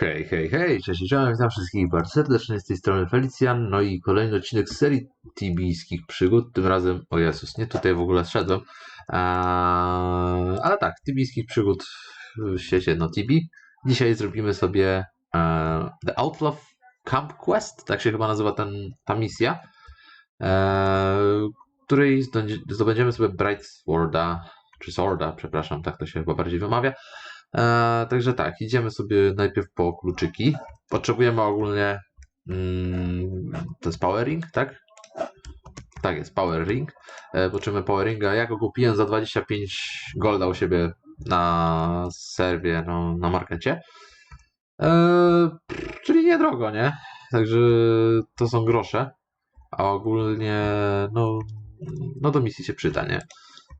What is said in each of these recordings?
Hej, hej, hej, cześć, cześć, witam wszystkich bardzo serdecznie, z tej strony Felicjan, no i kolejny odcinek z serii tibijskich przygód, tym razem, o Jezus, nie tutaj w ogóle szedłem, eee, ale tak, tibijskich przygód w świecie no Tibi. Dzisiaj zrobimy sobie eee, The Outlaw Camp Quest, tak się chyba nazywa ten, ta misja, eee, której zdobędziemy sobie Bright Sworda, czy Sworda, przepraszam, tak to się chyba bardziej wymawia, E, także tak, idziemy sobie najpierw po kluczyki. Potrzebujemy ogólnie. Mm, to jest Power Ring, tak? Tak jest, Power Ring. E, potrzebujemy Power Ringa. Ja go kupiłem za 25 golda u siebie na serwie, no, na markecie. E, czyli niedrogo, nie? Także to są grosze. A ogólnie, no, no do misji się przyda, nie?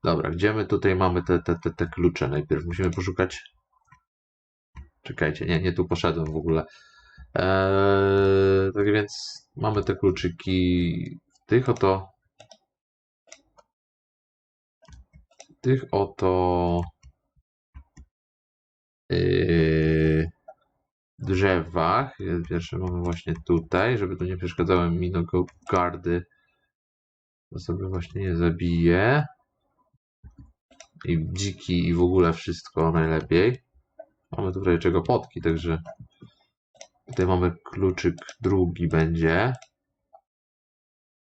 Dobra, gdzie my tutaj mamy te, te, te, te klucze? Najpierw musimy poszukać Czekajcie, nie, nie tu poszedłem w ogóle. Eee, tak więc mamy te kluczyki w tych oto w tych oto yy, drzewach. Pierwsze mamy właśnie tutaj, żeby tu nie przeszkadzały mi gardy. To sobie właśnie nie zabije. I dziki i w ogóle wszystko najlepiej. Mamy tutaj czego potki, także tutaj mamy kluczyk drugi będzie.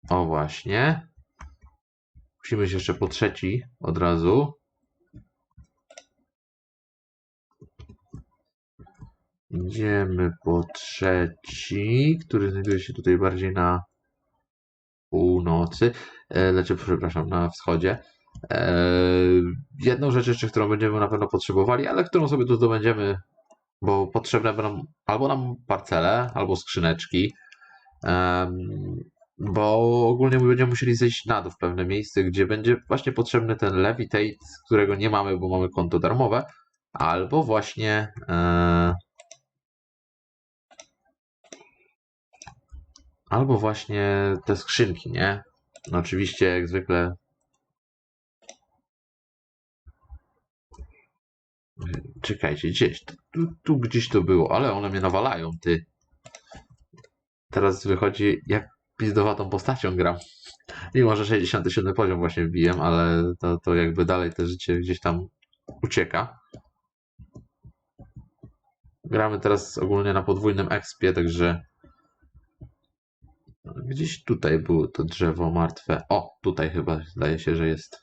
O właśnie. Musimy się jeszcze po trzeci od razu. Idziemy po trzeci, który znajduje się tutaj bardziej na północy, znaczy, przepraszam, na wschodzie. Eee, jedną rzecz jeszcze, którą będziemy na pewno potrzebowali, ale którą sobie tu zdobędziemy, bo potrzebne będą albo nam parcele, albo skrzyneczki, bo ogólnie my będziemy musieli zejść na dół w pewne miejsce, gdzie będzie właśnie potrzebny ten levitate, którego nie mamy, bo mamy konto darmowe, albo właśnie eee, albo właśnie te skrzynki, nie? No oczywiście, jak zwykle Czekajcie, gdzieś, tu, tu gdzieś to było, ale one mnie nawalają, ty. Teraz wychodzi, jak pizdowatą postacią gram. Mimo, że 67 poziom właśnie wbiłem, ale to, to jakby dalej te życie gdzieś tam ucieka. Gramy teraz ogólnie na podwójnym expie, także gdzieś tutaj było to drzewo martwe. O, tutaj chyba zdaje się, że jest.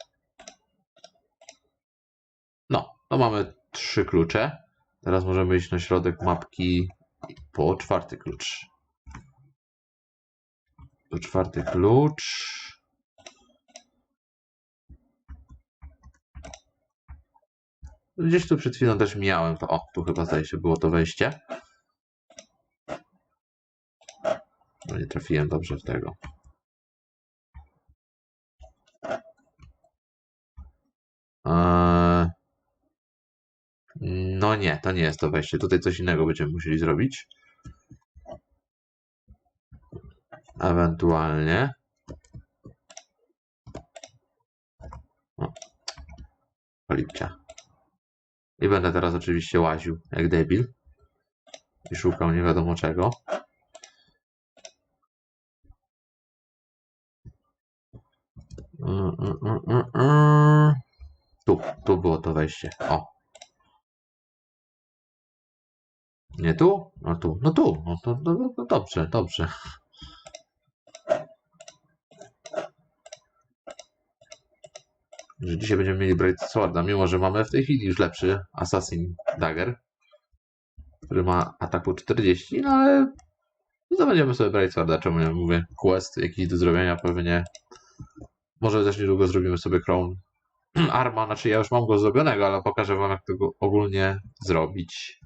No, to mamy trzy klucze. Teraz możemy iść na środek mapki po czwarty klucz. Po czwarty klucz. Gdzieś tu przed chwilą też miałem to. O, tu chyba zdaje się było to wejście. No nie trafiłem dobrze w tego. Eee... No nie, to nie jest to wejście. Tutaj coś innego będziemy musieli zrobić. Ewentualnie. O. Polipcia. I będę teraz oczywiście łaził jak debil. I szukał nie wiadomo czego. Mm, mm, mm, tu, tu było to wejście. O, Nie tu? No tu, no tu. No, to, no, no, no dobrze, dobrze. Że dzisiaj będziemy mieli Bright Sworda, mimo że mamy w tej chwili już lepszy Assassin Dagger, który ma ataku 40, no ale zdobędziemy sobie Bright Sworda, czemu nie mówię, quest jakiś do zrobienia pewnie. Może też niedługo zrobimy sobie Crown Arma, znaczy ja już mam go zrobionego, ale pokażę wam jak tego ogólnie zrobić.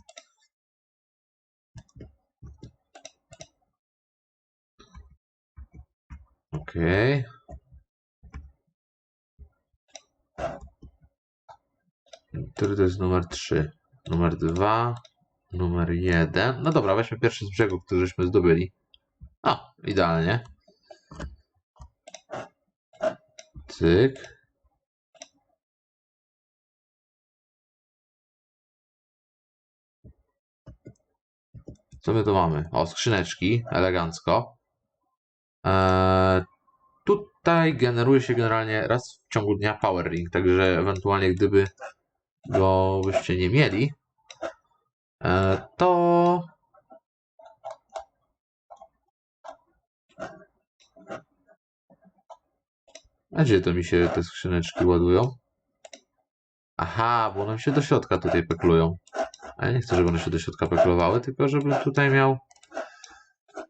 Okej. Który to jest numer 3? Numer 2, numer 1. No dobra, weźmy pierwszy z brzegu, który żeśmy zdobyli. O, idealnie. Cyk. Co my tu mamy? O, skrzyneczki, elegancko. Eee, generuje się generalnie raz w ciągu dnia Power Ring, także ewentualnie gdyby go byście nie mieli, eee, to A gdzie to mi się te skrzyneczki ładują? Aha, bo one się do środka tutaj peklują. A ja nie chcę, żeby one się do środka peklowały, tylko żebym tutaj miał...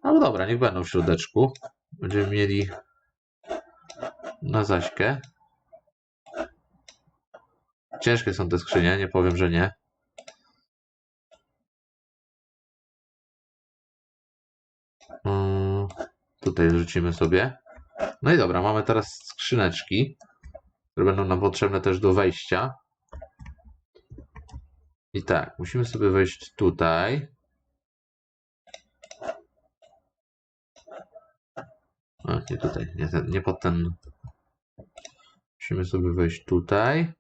No dobra, niech będą w środeczku. Będziemy mieli na zaśkę. Ciężkie są te skrzynie, nie powiem, że nie. Mm, tutaj rzucimy sobie. No i dobra, mamy teraz skrzyneczki, które będą nam potrzebne też do wejścia. I tak, musimy sobie wejść tutaj. A, nie tutaj, nie, ten, nie pod ten. Musimy sobie wejść tutaj.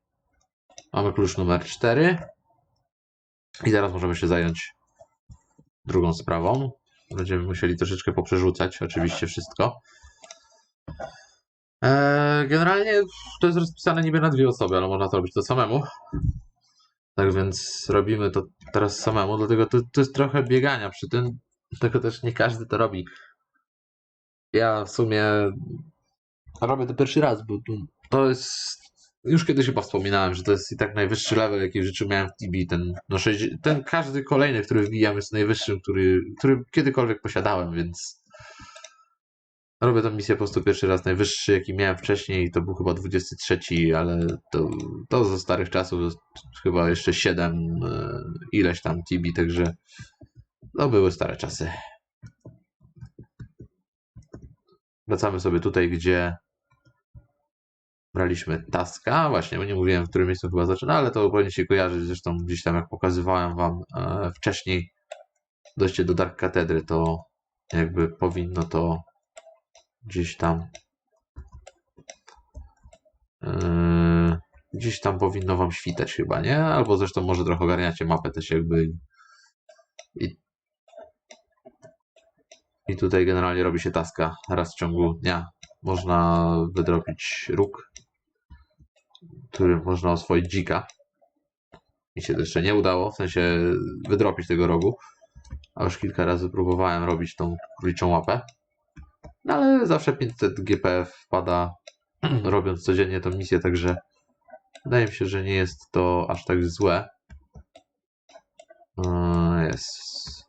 Mamy klucz numer 4. I zaraz możemy się zająć drugą sprawą. Będziemy musieli troszeczkę poprzerzucać, oczywiście wszystko. Eee, generalnie to jest rozpisane niby na dwie osoby, ale można to robić to samemu. Tak więc robimy to teraz samemu, dlatego to, to jest trochę biegania przy tym, dlatego też nie każdy to robi. Ja w sumie robię to pierwszy raz, bo to jest. Już kiedyś chyba wspominałem, że to jest i tak najwyższy level, jaki w życiu miałem w TB. Ten, no, 60 ten każdy kolejny, który wbijam, jest najwyższym, który, który kiedykolwiek posiadałem, więc robię tę misję po prostu pierwszy raz. Najwyższy, jaki miałem wcześniej, to był chyba 23, ale to, to ze starych czasów chyba jeszcze 7 e, ileś tam TB, także to były stare czasy. Wracamy sobie tutaj, gdzie braliśmy taska. Właśnie, nie mówiłem, w którym miejscu chyba zaczyna, ale to powinien się kojarzyć. Zresztą gdzieś tam, jak pokazywałem wam e, wcześniej, dojście do Dark Katedry, to jakby powinno to gdzieś tam e, gdzieś tam powinno wam świtać chyba, nie? Albo zresztą może trochę ogarniacie mapę też jakby i, i tutaj generalnie robi się taska raz w ciągu dnia. Można wydropić róg, który można oswoić dzika. Mi się to jeszcze nie udało, w sensie wydropić tego rogu. A już kilka razy próbowałem robić tą króliczą łapę. No ale zawsze 500 GP wpada robiąc codziennie tą misję, także wydaje mi się, że nie jest to aż tak złe. Eee, Jest.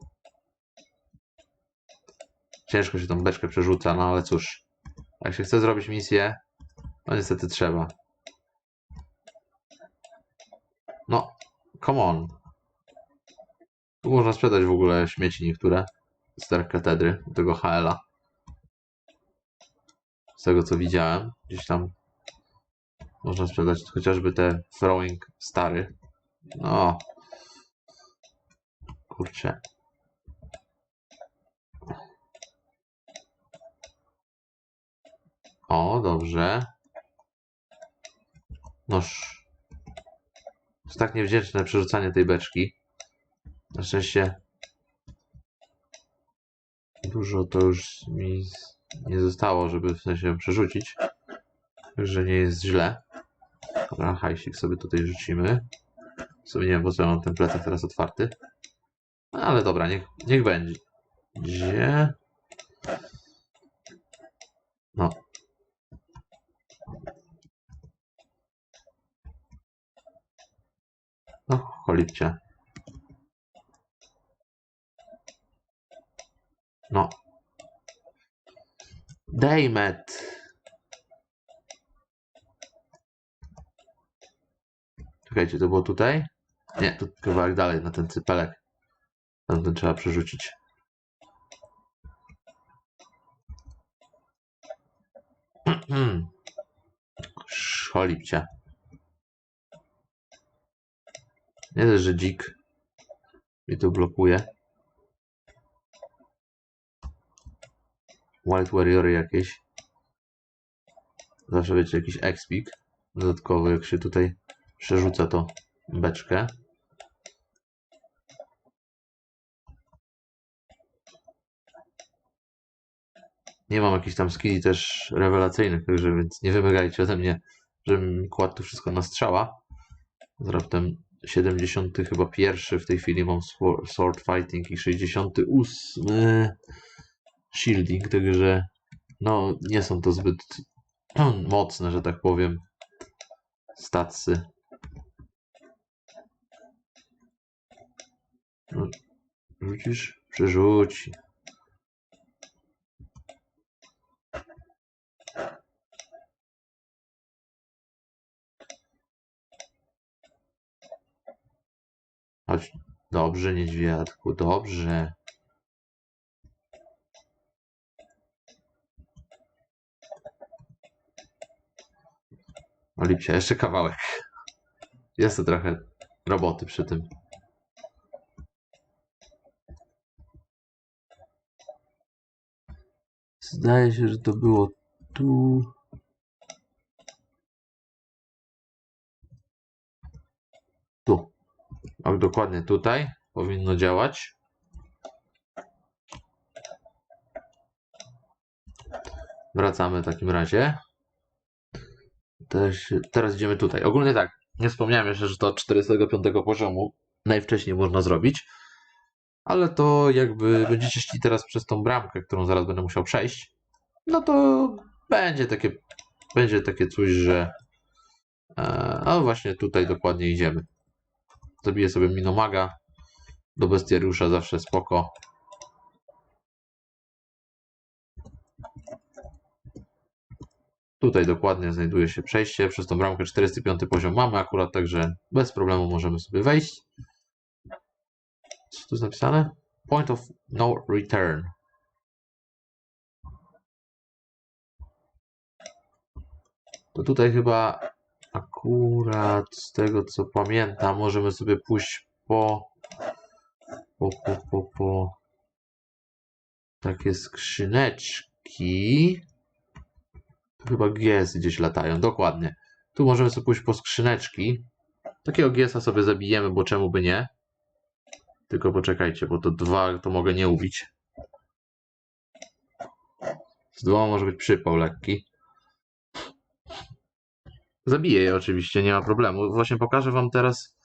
Ciężko się tą beczkę przerzuca, no ale cóż. Jak się chce zrobić misję, to niestety trzeba. No, come on. Tu można sprzedać w ogóle śmieci niektóre z Dark Katedry, tego HL-a. Z tego co widziałem, gdzieś tam można sprzedać chociażby te throwing stary. No. Kurczę. O, dobrze. Noż. Jest tak niewdzięczne przerzucanie tej beczki. Na szczęście dużo to już mi nie zostało, żeby w sensie przerzucić. Także nie jest źle. Dobra, hajsik sobie tutaj rzucimy. W sumie nie wiem, po co ja mam ten plecak teraz otwarty. No, ale dobra, niech, niech będzie. Gdzie? No. Cholipcie. No. Dejmet. Czekajcie, to było tutaj? Nie, tu kawałek dalej, na ten cypelek. Tamten trzeba przerzucić. Cholipcie. Nie, że dzik mi to blokuje. White Warriory jakieś. Zawsze wiecie, jakiś expik. Dodatkowo, jak się tutaj przerzuca to beczkę. Nie mam jakichś tam skilli też rewelacyjnych, także więc nie wymagajcie ode mnie, żebym kładł to wszystko na strzała. Z raptem 70 chyba pierwszy w tej chwili mam swor- sword fighting i 68 shielding, także no nie są to zbyt mocne, że tak powiem, statsy. No, rzucisz? Przerzuci. Chodź. Dobrze, niedźwiadku, dobrze. O lipsia, jeszcze kawałek. Jest to trochę roboty przy tym. Zdaje się, że to było. Tu. Tak, dokładnie tutaj powinno działać. Wracamy w takim razie. Też, teraz idziemy tutaj. Ogólnie tak, nie wspomniałem jeszcze, że to od 45 poziomu najwcześniej można zrobić. Ale to jakby będziecie szli teraz przez tą bramkę, którą zaraz będę musiał przejść, no to będzie takie, będzie takie coś, że e, no właśnie tutaj dokładnie idziemy. Zabiję sobie Minomaga. Do bestiariusza zawsze spoko. Tutaj dokładnie znajduje się przejście przez tą bramkę. 45 poziom mamy akurat, także bez problemu możemy sobie wejść. Co tu jest napisane? Point of no return. To tutaj chyba akurat z tego co pamiętam, możemy sobie pójść po po, po, po, po takie skrzyneczki. Tu chyba GS gdzieś latają, dokładnie. Tu możemy sobie pójść po skrzyneczki. Takiego GS-a sobie zabijemy, bo czemu by nie? Tylko poczekajcie, bo to dwa to mogę nie ubić. Z dwoma może być przypał lekki. Zabiję je oczywiście, nie ma problemu. Właśnie pokażę wam teraz,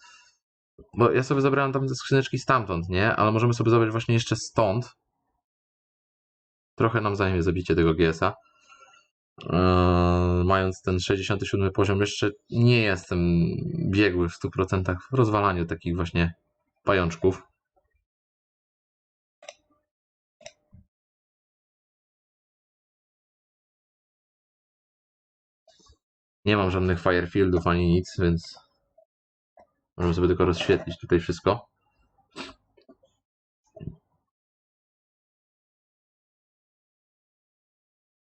bo ja sobie zabrałem tam te skrzyneczki stamtąd, nie? Ale możemy sobie zabrać właśnie jeszcze stąd. Trochę nam zajmie zabicie tego GS-a. Eee, mając ten 67 poziom, jeszcze nie jestem biegły w 100% w rozwalaniu takich właśnie pajączków. Nie mam żadnych firefieldów ani nic, więc możemy sobie tylko rozświetlić tutaj wszystko.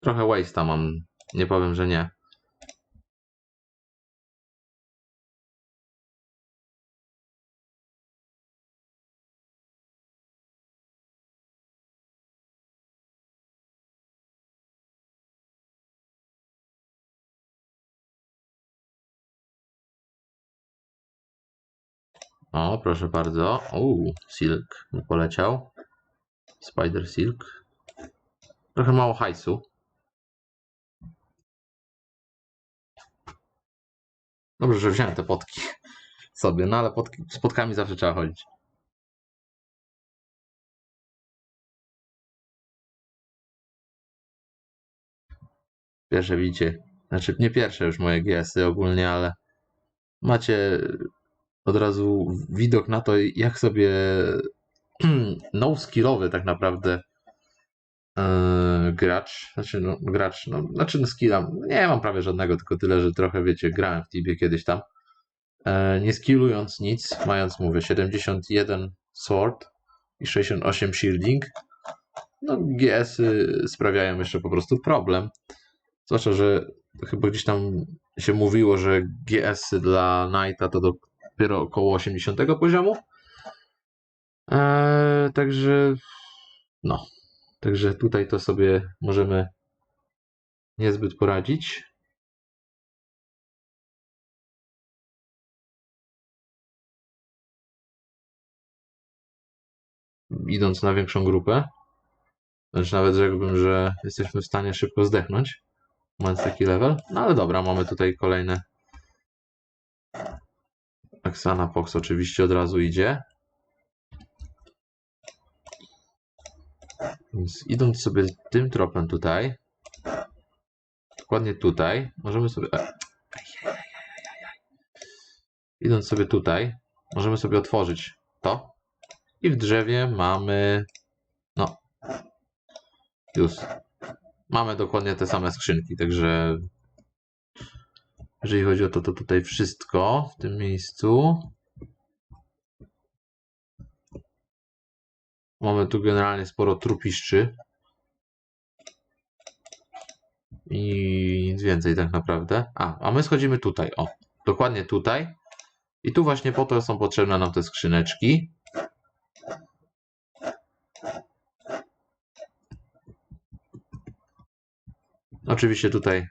Trochę waste'a mam, nie powiem, że nie. O, proszę bardzo. Uuu, Silk mi poleciał. Spider Silk. Trochę mało hajsu. Dobrze, że wziąłem te potki sobie, no ale potki, z potkami zawsze trzeba chodzić. Pierwsze widzicie, znaczy nie pierwsze już moje GS-y ogólnie, ale macie od razu widok na to, jak sobie no skillowy tak naprawdę yy, gracz, znaczy no, gracz, no, znaczy no skilla, nie mam prawie żadnego, tylko tyle, że trochę wiecie, grałem w Tibie kiedyś tam, yy, nie skillując nic, mając mówię 71 sword i 68 shielding, no GS-y sprawiają jeszcze po prostu problem, zwłaszcza, że chyba gdzieś tam się mówiło, że GS-y dla Knighta to dopiero około 80 poziomu. Eee, także no, także tutaj to sobie możemy niezbyt poradzić. Idąc na większą grupę. Wręcz nawet rzekłbym, że jesteśmy w stanie szybko zdechnąć, mając taki level. No ale dobra, mamy tutaj kolejne. Aksana Pox oczywiście od razu idzie. Więc idąc sobie tym tropem tutaj, dokładnie tutaj, możemy sobie. e, Idąc sobie tutaj, możemy sobie otworzyć to. I w drzewie mamy. No. Już. Mamy dokładnie te same skrzynki, także. Jeżeli chodzi o to, to tutaj wszystko w tym miejscu. Mamy tu generalnie sporo trupiszczy. I nic więcej tak naprawdę. A, a my schodzimy tutaj. O, dokładnie tutaj. I tu właśnie po to są potrzebne nam te skrzyneczki. Oczywiście tutaj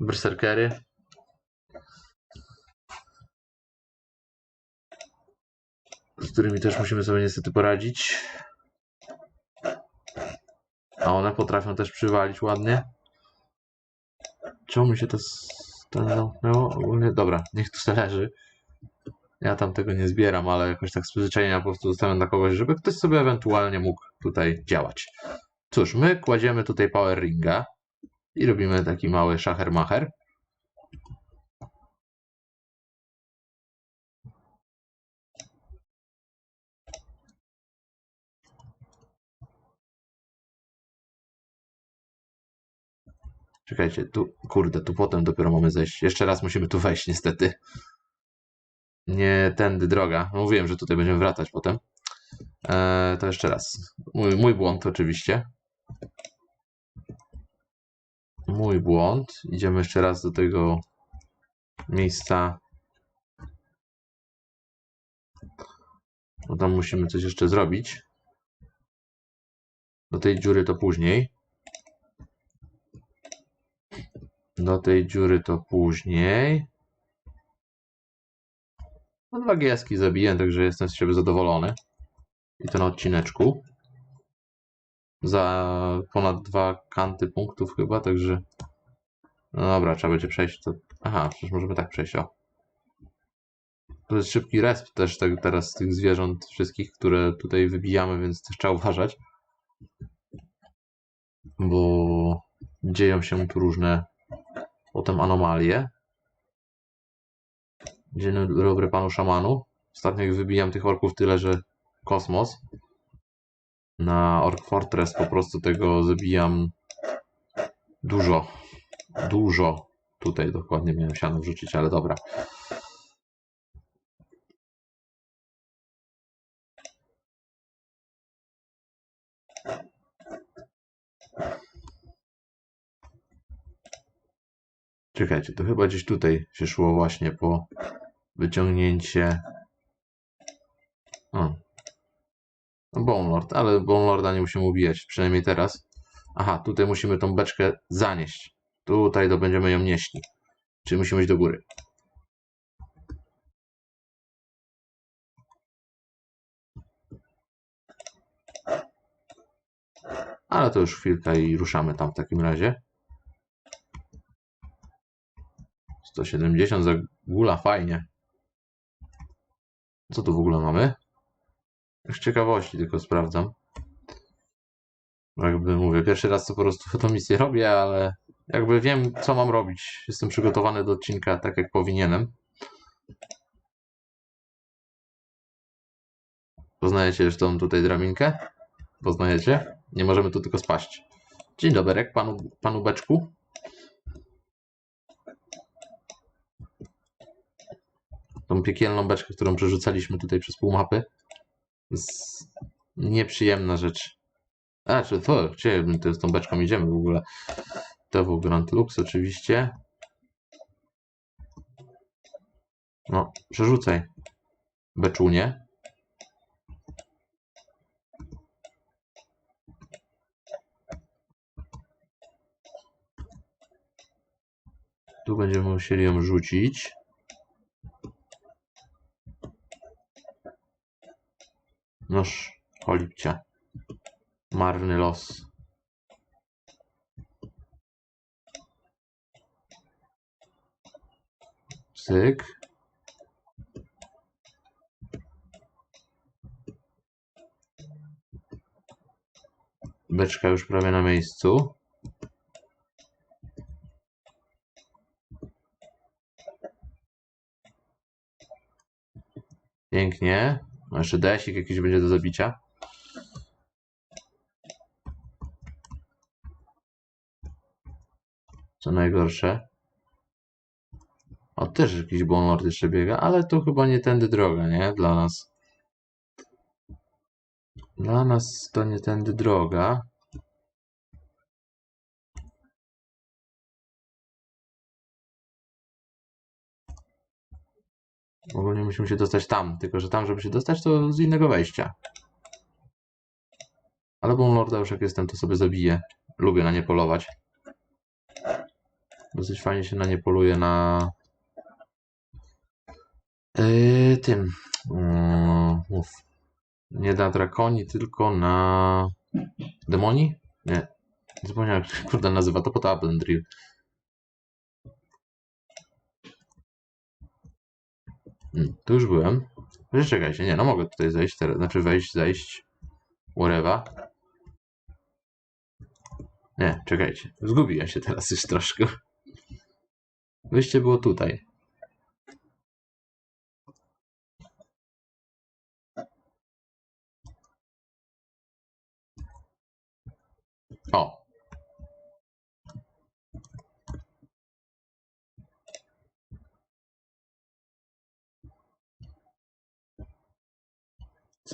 berserkery. Którymi też musimy sobie niestety poradzić. A one potrafią też przywalić ładnie. Czemu mi się to zamknęło? Ogólnie, dobra, niech tu leży. Ja tam tego nie zbieram, ale jakoś tak z przyzwyczajenia po prostu zostawiam dla kogoś, żeby ktoś sobie ewentualnie mógł tutaj działać. Cóż, my kładziemy tutaj power ringa i robimy taki mały szacher-macher. Czekajcie, tu, kurde, tu potem dopiero mamy zejść. Jeszcze raz musimy tu wejść, niestety. Nie tędy droga. No Mówiłem, że tutaj będziemy wracać potem. Eee, to jeszcze raz. Mój, mój błąd, oczywiście. Mój błąd. Idziemy jeszcze raz do tego miejsca. Bo tam musimy coś jeszcze zrobić. Do tej dziury to później. Do tej dziury to później. No dwa gieski zabiję, także jestem z siebie zadowolony. I to na odcineczku. Za ponad dwa kanty punktów chyba, także... No dobra, trzeba będzie przejść to... Aha, przecież możemy tak przejść, o. To jest szybki resp też te, teraz tych zwierząt wszystkich, które tutaj wybijamy, więc też trzeba uważać. Bo dzieją się tu różne potem anomalie. Dzień dobry panu szamanu. Ostatnio jak wybijam tych orków tyle, że kosmos. Na Ork Fortress po prostu tego zabijam dużo. Dużo. Tutaj dokładnie miałem siano wrzucić, ale dobra. Czekajcie, to chyba gdzieś tutaj się szło właśnie po wyciągnięcie. O. No Bone Lord, ale Bone Lorda nie musimy ubijać, przynajmniej teraz. Aha, tutaj musimy tą beczkę zanieść. Tutaj to będziemy ją nieśli. Czyli musimy iść do góry. Ale to już chwilkę i ruszamy tam w takim razie. 170 za gula, fajnie. Co tu w ogóle mamy? Z ciekawości tylko sprawdzam. Jakby mówię, pierwszy raz to po prostu tą misję robię, ale jakby wiem, co mam robić. Jestem przygotowany do odcinka tak, jak powinienem. Poznajecie już tą tutaj drabinkę? Poznajecie? Nie możemy tu tylko spaść. Dzień dobry, panu, panu Beczku. Tą piekielną beczkę, którą przerzucaliśmy tutaj przez pół mapy. nieprzyjemna rzecz. A, czy to, gdzie my tu z tą beczką idziemy w ogóle? To był Grand Lux oczywiście. No, przerzucaj. Beczunie. Tu będziemy musieli ją rzucić. Noż, cholipcia. Marny los. Cyk. Beczka już prawie na miejscu. Pięknie. No jeszcze desik jakiś będzie do zabicia. Co najgorsze. O, też jakiś Bonlord jeszcze biega, ale to chyba nie tędy droga, nie? Dla nas. Dla nas to nie tędy droga. Ogólnie musimy się dostać tam, tylko że tam, żeby się dostać, to z innego wejścia. Ale Bonlorda już jak jestem, to sobie zabiję. Lubię na nie polować. Dosyć fajnie się na nie poluje na Yy, tym. Yy. Nie na drakoni, tylko na demoni? Nie. Zapomniałem, jak się kurde nazywa. To pod Upland Hmm, tu już byłem. Że czekajcie, nie, no mogę tutaj zejść teraz. Znaczy wejść, zejść. Whatever. Nie, czekajcie. Zgubiłem się teraz już troszkę. Wyjście było tutaj. O.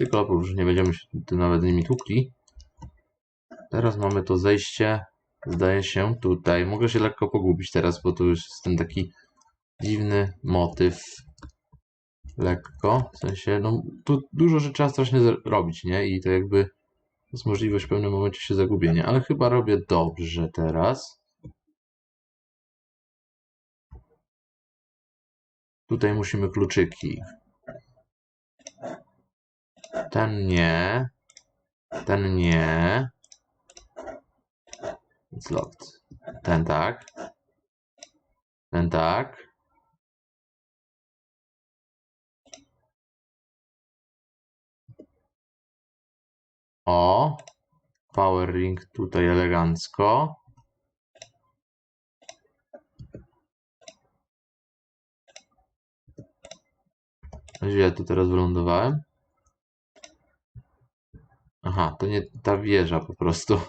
Cyklopów już nie będziemy się nawet nimi tłukli. Teraz mamy to zejście, zdaje się, tutaj. Mogę się lekko pogubić teraz, bo tu już jest ten taki dziwny motyw. Lekko, w sensie, no tu dużo rzeczy trzeba strasznie robić, nie? I to jakby jest możliwość w pewnym momencie się zagubienia, ale chyba robię dobrze teraz. Tutaj musimy kluczyki. Ten nie. Ten nie. It's locked. Ten tak. Ten tak. O, power ring tutaj elegancko. Źle tu teraz wylądowałem. Aha, to nie ta wieża po prostu.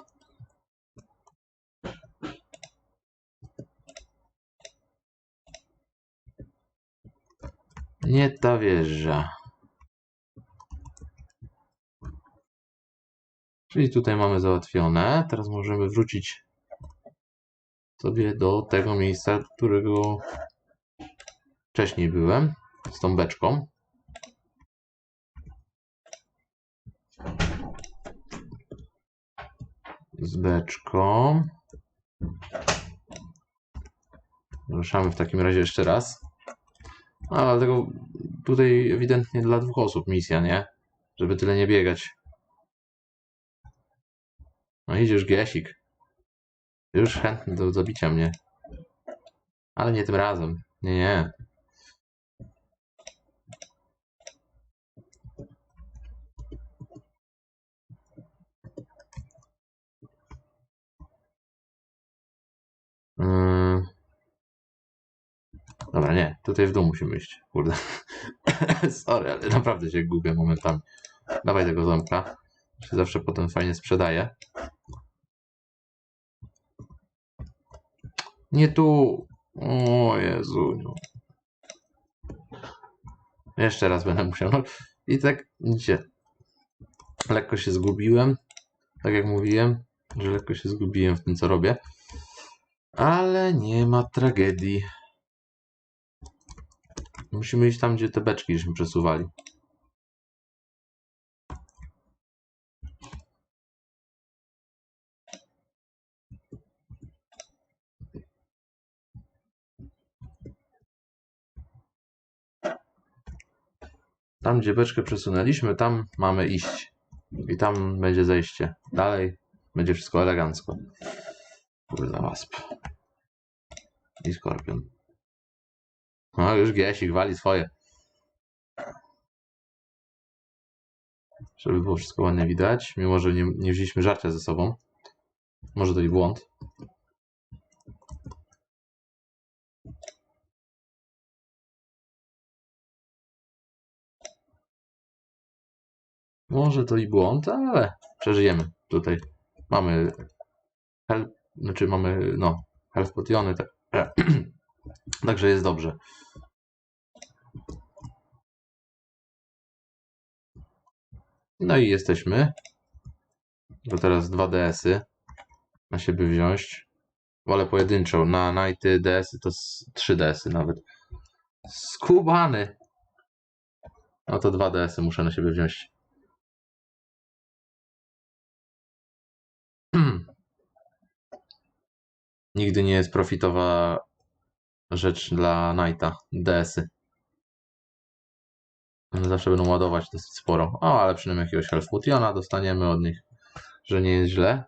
Nie ta wieża. Czyli tutaj mamy załatwione. Teraz możemy wrócić sobie do tego miejsca, którego wcześniej byłem, z tą beczką. Z beczką. Ruszamy w takim razie jeszcze raz. Ale dlatego tutaj ewidentnie dla dwóch osób misja, nie? Żeby tyle nie biegać. No idziesz Gesik. Już chętny do zabicia mnie. Ale nie tym razem. Nie, nie. Yy. Dobra, nie. Tutaj w dół musimy iść. Kurde. Sorry, ale naprawdę się gubię momentami. Dawaj tego ząbka. Się zawsze potem fajnie sprzedaje. Nie tu. O Jezu. Jeszcze raz będę musiał. I tak, widzicie, lekko się zgubiłem. Tak jak mówiłem, że lekko się zgubiłem w tym, co robię. Ale nie ma tragedii. Musimy iść tam, gdzie te beczki żeśmy przesuwali. Tam, gdzie beczkę przesunęliśmy, tam mamy iść. I tam będzie zejście. Dalej będzie wszystko elegancko. Kurwa, wasp. I skorpion. No już Giesik wali swoje. Żeby było wszystko ładnie widać, mimo że nie, nie wzięliśmy żarcia ze sobą. Może to i błąd. Może to i błąd, ale przeżyjemy tutaj. Mamy help, znaczy mamy, no, potiony, tak. Także jest dobrze. No i jesteśmy. To teraz dwa DS-y na siebie wziąć. Wolę pojedynczą. Na Nighty DS-y to trzy DS-y nawet. Skubany. No to dwa DS-y muszę na siebie wziąć. Nigdy nie jest profitowa rzecz dla Knighta. DS-y. One Zawsze będą ładować dosyć sporo. O, ale przynajmniej jakiegoś Health Potiona dostaniemy od nich, że nie jest źle.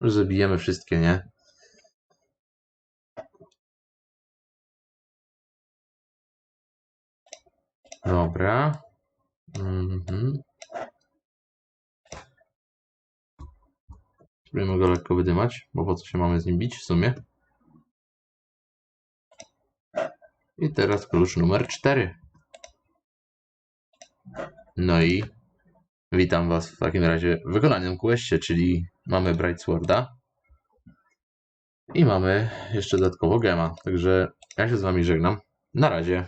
Zabijemy wszystkie, nie? Dobra. Mhm. Go lekko wydymać, bo po co się mamy z nim bić w sumie. I teraz klucz numer 4. No i witam Was w takim razie w wykonanym questie, czyli mamy Bright Sworda i mamy jeszcze dodatkowo gema. Także ja się z Wami żegnam. Na razie.